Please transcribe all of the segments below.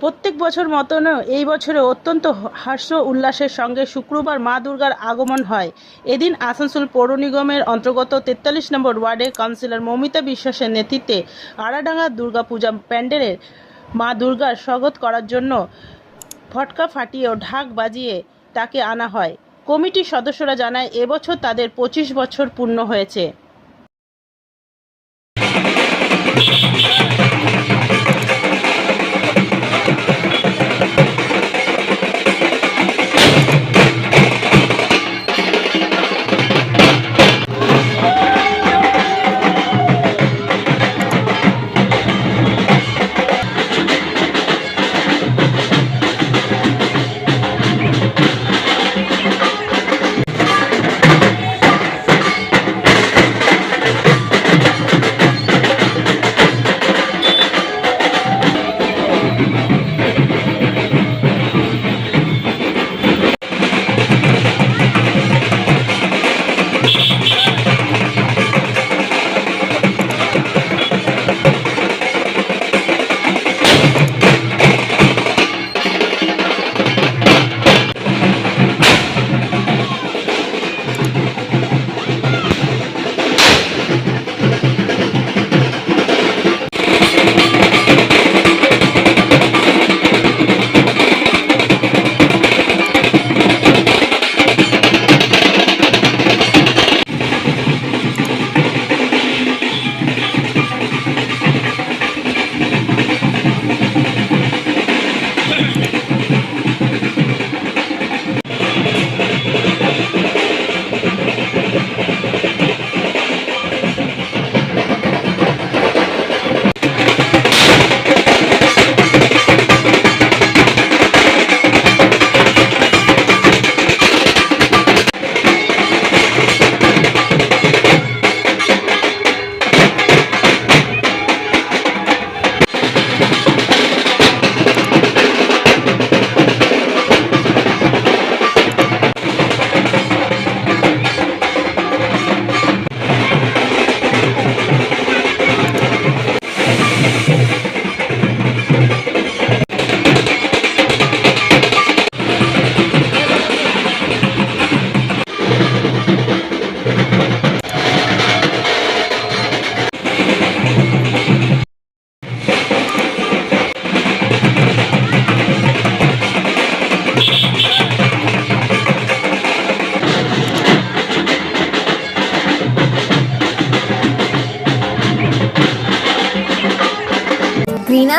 প্রত্যেক বছর মতন এই বছরে অত্যন্ত হাস্য উল্লাসের সঙ্গে শুক্রবার মা দুর্গার আগমন হয়। এদিন আসানসোল পৌর নিগমের অন্তর্গত তেতাল্লিশ নম্বর ওয়ার্ডে কাউন্সিলর মমিতা বিশ্বাসের নেতৃত্বে আড়াডাঙ্গা দুর্গা পূজা প্যান্ডেলের মা দুর্গার স্বাগত করার জন্য ফটকা ফাটিয়ে ঢাক বাজিয়ে তাকে আনা হয়। কমিটির সদস্যরা জানায় এবছর তাদের পঁচিশ বছর পূর্ণ হয়েছে।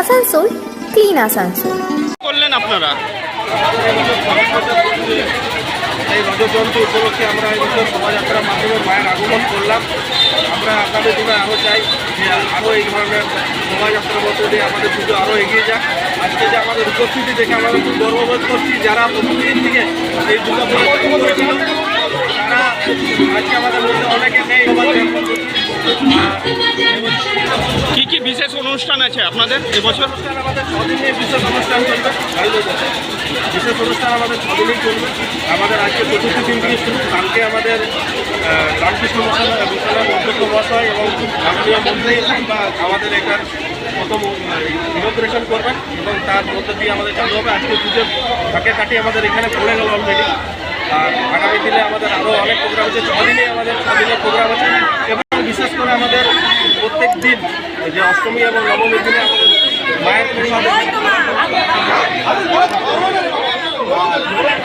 আসানসোল ক্লিন আসানসোল। করলেন আপনারা? এই রজতন্ত্র উপলক্ষে আমরা এই বছর শোভাযাত্রার মাধ্যমে মায়ের আগমন করলাম। আমরা আগামী দিনে আরও চাই যে আরও এই ধরনের শোভাযাত্রার মধ্যে দিয়ে আমাদের পুজো আরও এগিয়ে যাক। আজকে যে আমাদের উপস্থিতি দেখে আমরা খুব গর্ববোধ করছি যারা প্রতিদিন থেকে এই দুর্গা পুজো অনুষ্ঠান আছে আপনাদের এবছর? অনুষ্ঠান আমাদের ছদিনে বিশেষ অনুষ্ঠান চলবে বিশেষ অনুষ্ঠান আমাদের চলবে আমাদের আজকে চতুর্থ দিন থেকে শুরু কালকে আমাদের রামকৃষ্ণ বিশ্বনাথ অধ্যক্ষ মহাশয় এবং মাননীয় মন্ত্রী বা আমাদের এখান প্রথম ইনগ্রেশন করবেন এবং তার মধ্যে দিয়ে আমাদের চালু হবে। আজকে পুজোর ফাঁকে কাটিয়ে আমাদের এখানে পড়ে গেল অলরেডি আর আগামী দিনে আমাদের আরও অনেক প্রোগ্রাম আছে। ছদিনে আমাদের ছদিনের প্রোগ্রাম আছে। এবং বিশেষ করে আমাদের প্রত্যেক দিন যে অষ্টমী এবং নবমীর দিনে মায়ের প্রসাদ।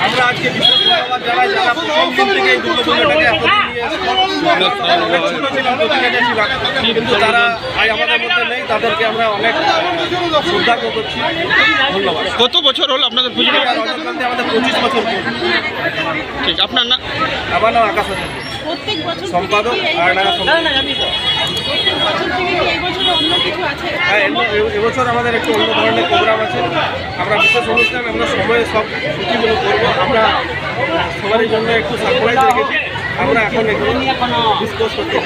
আমরা আজকে বিশেষ ধন্যবাদ জানাই যারা প্রথম দিন থেকে এই দুর্গা পুজোটাকে এতদিন নিয়ে এসেছে। আমরা অনেক ছোট ছিলাম প্রতিনিধি ছিলাম কিন্তু তারা আজ আমাদের মধ্যে নেই তাদেরকে আমরা অনেক শ্রদ্ধা করছি ধন্যবাদ। কত বছর হলো আপনাদের পুজো? আমাদের পঁচিশ বছর। ঠিক আপনার না আমার নাম আকাশ সম্পাদক আর হ্যাঁ এবছর আমাদের একটু অন্য ধরনের প্রোগ্রাম আছে। আমরা বিশেষ অনুষ্ঠান, আমরা সময়ে সব ছুটিগুলো করব। আমরা সবারই জন্য একটু সারপ্রাইজ রেখেছি। আমরা এখন এগুলো ডিসকাস করতে